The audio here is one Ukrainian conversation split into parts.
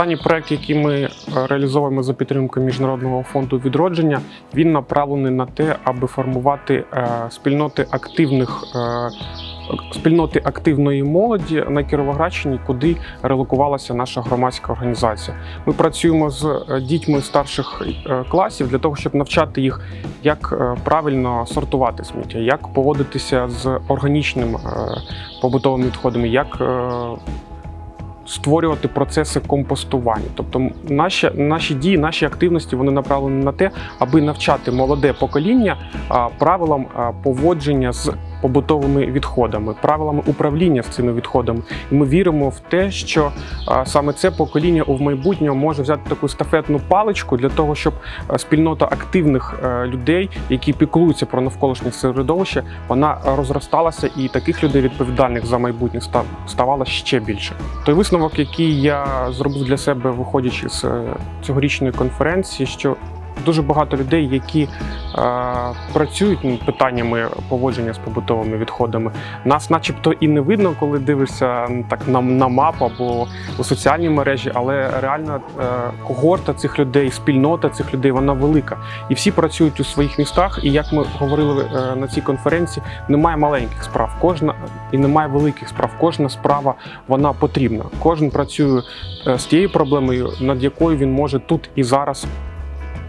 Останній проект, який ми е, реалізовуємо за підтримкою міжнародного фонду відродження, він направлений на те, аби формувати е, спільноти активних. е, Спільноти активної молоді на Кіровоградщині, куди релокувалася наша громадська організація. Ми працюємо з дітьми старших класів для того, щоб навчати їх, як правильно сортувати сміття, як поводитися з органічним побутовими відходами, як створювати процеси компостування. Тобто наші, наші дії, наші активності вони направлені на те, аби навчати молоде покоління правилам поводження з побутовими відходами, правилами управління з цими відходами. І ми віримо в те, що саме це покоління у майбутньому може взяти таку стафетну паличку для того, щоб спільнота активних е, людей, які піклуються про навколишнє середовище, вона розросталася, і таких людей відповідальних за майбутнє ста- ставало ще більше. Той висновок, який я зробив для себе, виходячи з е, цьогорічної конференції, що дуже багато людей, які е, працюють над питаннями поводження з побутовими відходами, нас, начебто, і не видно, коли дивишся так на, на мапу або у соціальній мережі, але реально е, когорта цих людей, спільнота цих людей, вона велика. І всі працюють у своїх містах. І як ми говорили е, на цій конференції, немає маленьких справ, кожна і немає великих справ. Кожна справа вона потрібна. Кожен працює е, з тією проблемою, над якою він може тут і зараз.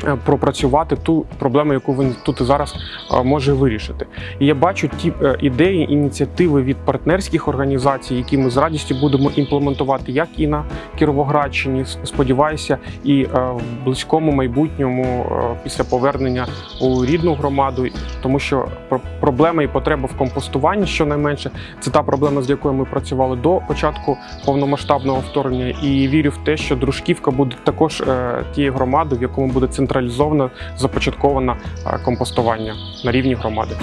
Е, Пропрацювати ту проблему, яку він тут і зараз е, може вирішити, і я бачу ті е, ідеї, ініціативи від партнерських організацій, які ми з радістю будемо імплементувати, як і на Кіровоградщині. Сподіваюся, і в близькому майбутньому після повернення у рідну громаду, тому що пр- проблема і потреба в компостуванні, щонайменше, це та проблема, з якою ми працювали до початку повномасштабного вторгнення. І вірю в те, що Дружківка буде також тією громадою, в якому буде централізовано започатковано започатковане компостування на рівні громади.